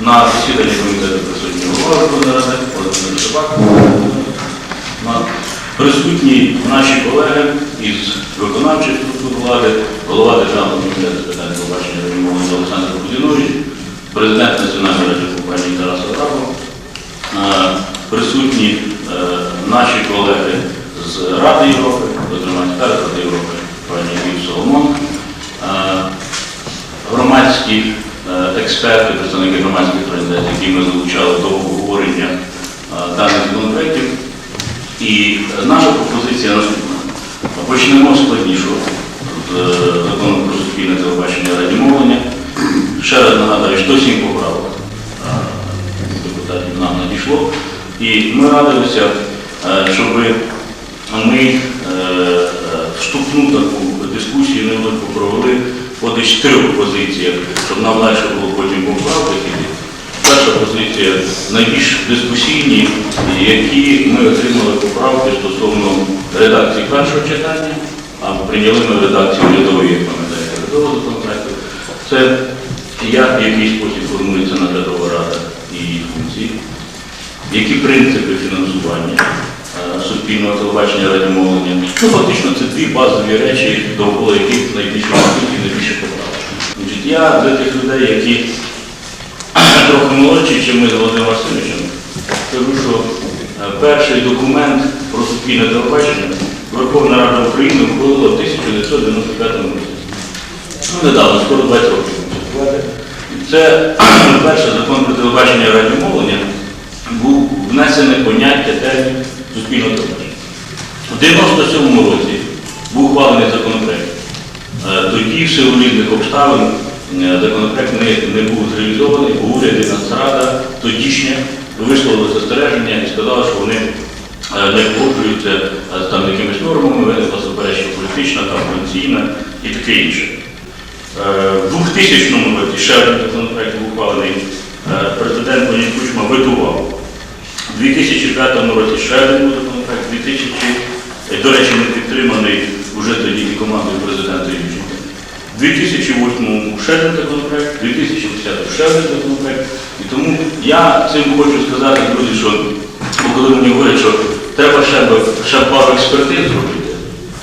На засіданні комітету присутній голова Верховної Ради, Володимир Шибак. Присутні наші колеги із виконавчих структур влади, голова Державного комітету з питань телебачення і Олександр Кудінович, президент Національної радіокомпанії Тарас Арапов, Е, присутні е, наші колеги з Ради Європи, зокрема Ради Європи, пані Соломон, Е, громадські експерти, представники громадських організацій, які ми залучали до обговорення е, даних законопроєктів. І наша пропозиція наступна. Почнемо з складнішого е, закону про суспільне телебачення радіомовлення. Ще раз нагадаю, 107 поправок е, депутатів нам надійшло. І ми радилися, щоб ми вступну таку дискусію невелику провели по десь трьох позиціях, щоб нам легше було потім поправки. Перша позиція найбільш дискусійні, які ми отримали поправки стосовно редакції першого читання, а прийняли ми редакцію рядової, як пам'ятаєте, рядового законопроекту. Це як в який спосіб формується наглядова рада і її функції, які принципи фінансування суспільного телебачення радіомовлення. Ну, фактично, це дві базові речі, довкола яких найбільше дискусій, найбільше поправок. Я для тих людей, які трохи молодші, ніж ми з Володимиром Васильовичем, скажу, що е, перший документ про суспільне телебачення Верховна Рада України ухвалила в 1995 році. Ну, недавно, скоро 20 років. Це перший закон про телебачення і радіомовлення був внесене поняття термін суспільного телебачення. У 97 році був ухвалений законопроект. Тоді в силу різних обставин е, законопроект не, не був зреалізований, бо уряд Нацрада тодішня висловили застереження і сказали, що вони е, не погоджуються е, з там якимись нормами, виникла суперечка політична, там конційна і таке інше. В 2000 році ще один законопроект був ухвалений, президент Леонід Кучма ветував. У 2005 році ще один був законопроект, 2000, е, до речі, не підтриманий вже тоді і командою президента Ющенка. У 2008 ще один законопроект, у 2010 ще один законопроект. І тому я цим хочу сказати, друзі, що коли мені говорять, що треба ще, ще пару експертиз зробити,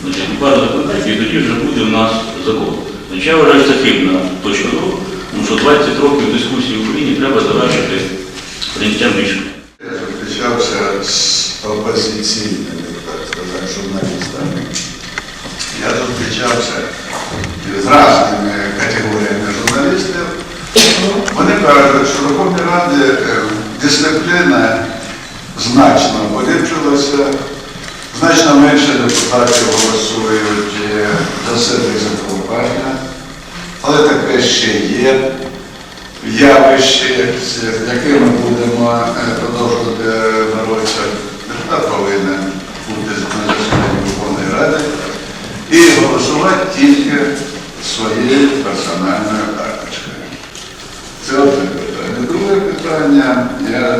значить, пару законопроектів, і тоді вже буде в нас закон. Значить, я вважаю, це хибна точка зору, тому що 20 років дискусії в Україні треба завершити прийняттям рішення. Я з опозиційними, так сказати, журналістами. Я зустрічався з різними категоріями журналістів. Вони кажуть, що в Верховній Раді е, дисципліна значно поліпшилася, значно менше депутатів голосують е, за себе і за телебачення, але таке ще є явище, з яким будемо е, продовжувати боротися. Депутат повинен бути на засіданні Верховної Ради і голосувати тільки своєю персональною карточкою. Це одне питання. Друге питання, я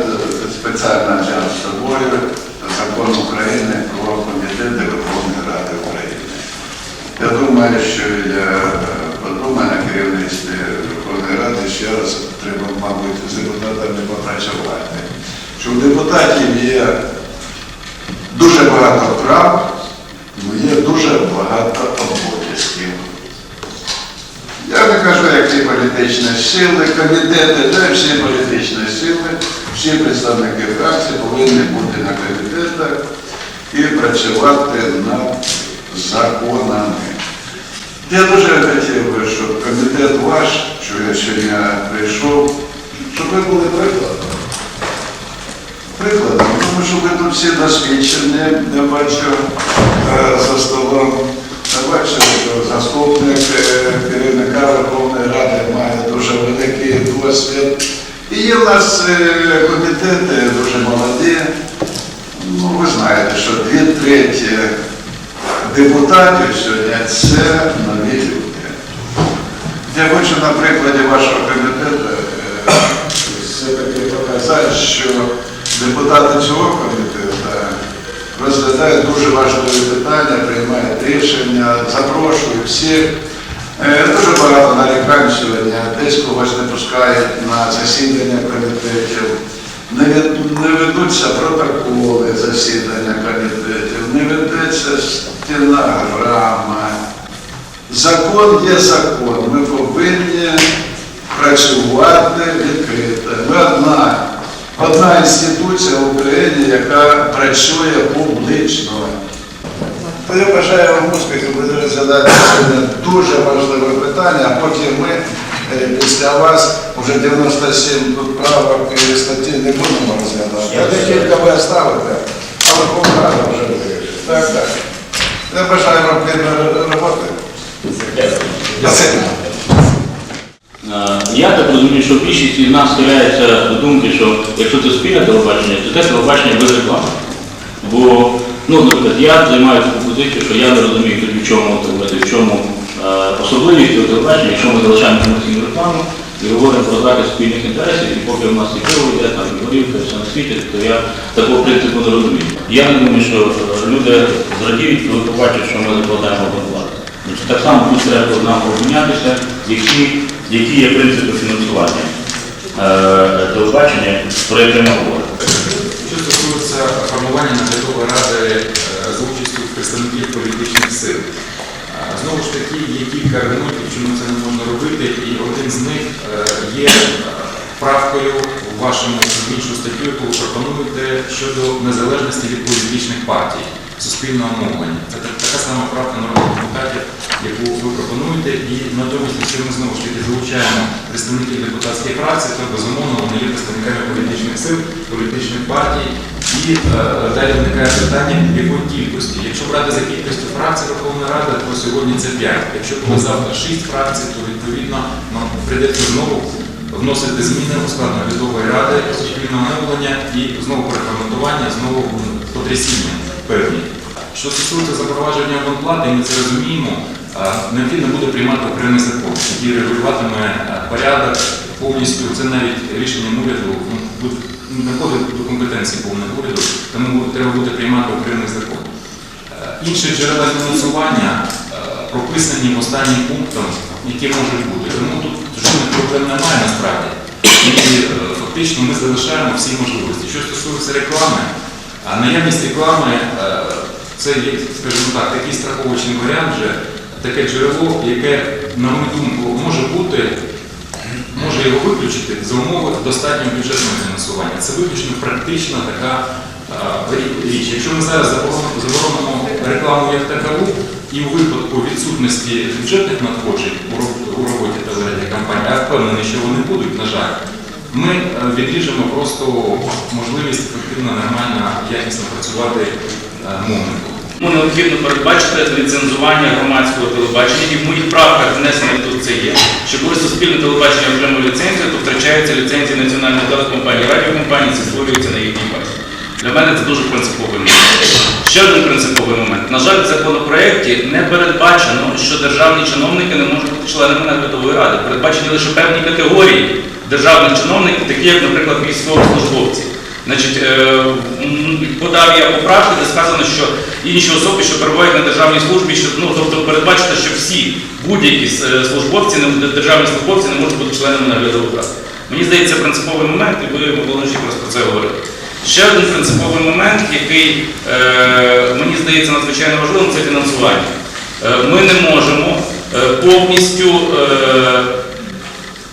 спеціально взяв з собою закон України про комітети Верховної Ради України. Я думаю, що я е, подумаю на Верховної Ради ще раз треба, мабуть, з депутатами попрацювати. Депутатів є дуже багато прав, але є дуже багато обов'язків. Я не кажу, як ці політичні сили, комітети, й всі політичні сили, всі представники фракції повинні бути на комітетах і працювати над законами. Я дуже хотів би, щоб комітет ваш, що я сьогодні прийшов, щоб ви були прикладом. Прикладом, тому що ви тут всі досвідчені, я бачу е, за столом, я бачу, що заступник е, керівника Верховної Ради має дуже великий досвід. І є в нас е, комітети дуже молоді. Ну, ви знаєте, що дві треті депутатів сьогодні це нові люди. Я хочу на прикладі вашого комітету все-таки показати, що депутати цього комітету розглядають дуже важливі питання, приймають рішення, запрошують всіх. Е, Дуже багато нарікань сьогодні, десь когось не пускають на засідання комітетів, не, від- не ведуться протоколи засідання комітетів, не ведеться стенограма. Закон є закон. Ми повинні працювати відкрито. Ми одна, одна інституція в Україні, яка працює публічно. Я бажаю вам успіхів, ви розглядати сьогодні дуже важливе питання, а потім ми е, після вас вже 97 правок і статті не будемо розглядати. А де тільки ви оставите, а Верховна Рада вже вирішить. Так, так. Я бажаю вам плідної роботи. Спасибо. Я так розумію, що більшість із нас схиляється до думки, що якщо це спільне телебачення, то це телебачення без реклами. Бо, ну, наприклад, я займаю таку позицію, що я не розумію, тоді в чому, в чому особливість цього телебачення, якщо ми залишаємо комерційну рекламу і говоримо про захист спільних інтересів, і поки в нас і пиво йде, там і все на світі, то я такого принципу не розумію. Я не думаю, що е, люди зрадіють, коли побачать, що ми закладаємо Так само тут треба нам обмінятися, які, які є принципи фінансування телебачення, про яке ми говоримо. Що стосується формування наглядової ради е, за участю представників політичних сил. Е, Знову ж таки, кілька аргументів, чому це не можна робити, і один з них е, є правкою в вашому іншу статтю, яку ви пропонуєте щодо незалежності від політичних партій суспільного мовлення. Це така сама правка народних депутатів, яку ви пропонуєте, і натомість, якщо ми знову ж таки залучаємо представників депутатської фракції, то безумовно вони є представниками політичних сил, політичних партій. І е, далі виникає питання, якої кількості. Якщо брати за кількістю фракцій Верховної Ради, то сьогодні це 5. Якщо буде завтра 6 фракцій, то відповідно нам прийдеться знову вносити зміни у склад наглядової ради суспільного мовлення і знову переформатування, знову потрясіння певні. Що стосується запровадження абонплати, ми це розуміємо, необхідно буде приймати окремий закон, який регулюватиме порядок повністю. Це навіть рішенням уряду ну, не входить до компетенції повного уряду, тому треба буде приймати окремий закон. Інші джерела фінансування прописані останнім пунктом, які можуть бути. Тому тут жодних проблем немає насправді. І е, фактично ми залишаємо всі можливості. Що стосується реклами, а наявність реклами е, це скажімо так, такий страховочний варіант, вже таке джерело, яке, на мою думку, може бути, може його виключити за умови достатнього бюджетного фінансування. Це виключно практична така е, річ. Якщо ми зараз заборонимо, рекламу як такову, і у випадку відсутності бюджетних надходжень у роб- у роботі телерадіокомпанії, а впевнений, що вони будуть, на жаль, ми е, відріжемо просто можливість ефективно, нормально, якісно працювати е, мовнику. Тому необхідно передбачити ліцензування громадського телебачення, і в моїх правках внесено тут це є. Що коли суспільне телебачення отримує ліцензію, то втрачається ліцензія національної телекомпанії, радіокомпанії, це створюється на їхній базі. Для мене це дуже принциповий момент. Ще один принциповий момент. На жаль, в законопроекті не передбачено, що державні чиновники не можуть бути членами наглядової ради. Передбачені лише певні категорії державних чиновників, такі як, наприклад, військовослужбовці. Значить, е, подав я поправки, де сказано, що інші особи, що перебувають на державній службі, що ну тобто передбачено, що всі будь-які е, службовці, державні службовці не можуть бути членами наглядових рад. Мені здається, принциповий момент, і ви Микола якраз про це говорили. Ще один принциповий момент, який е, мені здається надзвичайно важливим, це фінансування. Е, ми не можемо е, повністю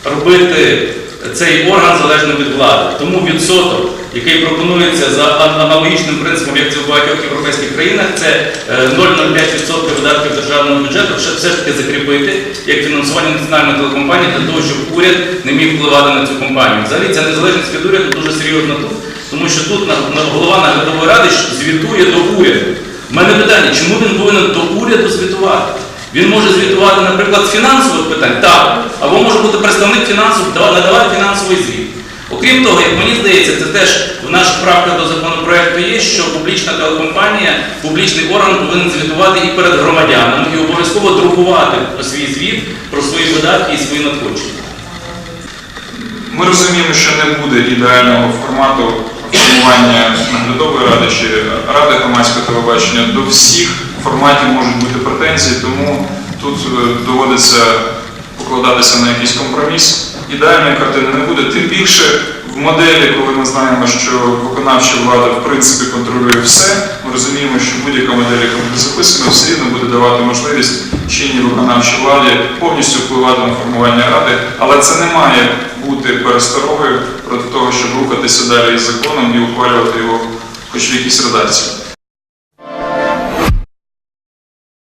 робити цей орган залежним від влади. Тому відсоток, який пропонується за аналогічним принципом, як це в багатьох європейських країнах, це е, 0,05% видатків державного бюджету, все ж таки закріпити як фінансування національної телекомпанії для того, щоб уряд не міг впливати на цю компанію. Взагалі ця незалежність від уряду дуже серйозна тут, тому що тут голова наглядової ради звітує до уряду. У мене питання, чому він повинен до уряду звітувати? Він може звітувати, наприклад, з фінансових питань, так, або може бути представник фінансових, надавати фінансовий звіт. Окрім того, як мені здається, це теж в наших правках до законопроекту є, що публічна телекомпанія, публічний орган повинен звітувати і перед громадянами, і обов'язково друкувати свій звіт про свої видатки і свої надходження. Ми розуміємо, що не буде ідеального формату формування наглядової ради чи ради громадського телебачення. До всіх форматів можуть бути претензії, тому тут е, доводиться покладатися на якийсь компроміс. Ідеальної картини не буде. Тим більше в моделі, коли ми знаємо, що виконавча влада в принципі контролює все, ми розуміємо, що будь-яка модель, яка буде записана, все рівно буде давати можливість чинній виконавчій владі повністю впливати на формування ради, але це не має бути пересторогою проти того, щоб рухатися далі із законом і ухвалювати його хоч в якійсь редакції.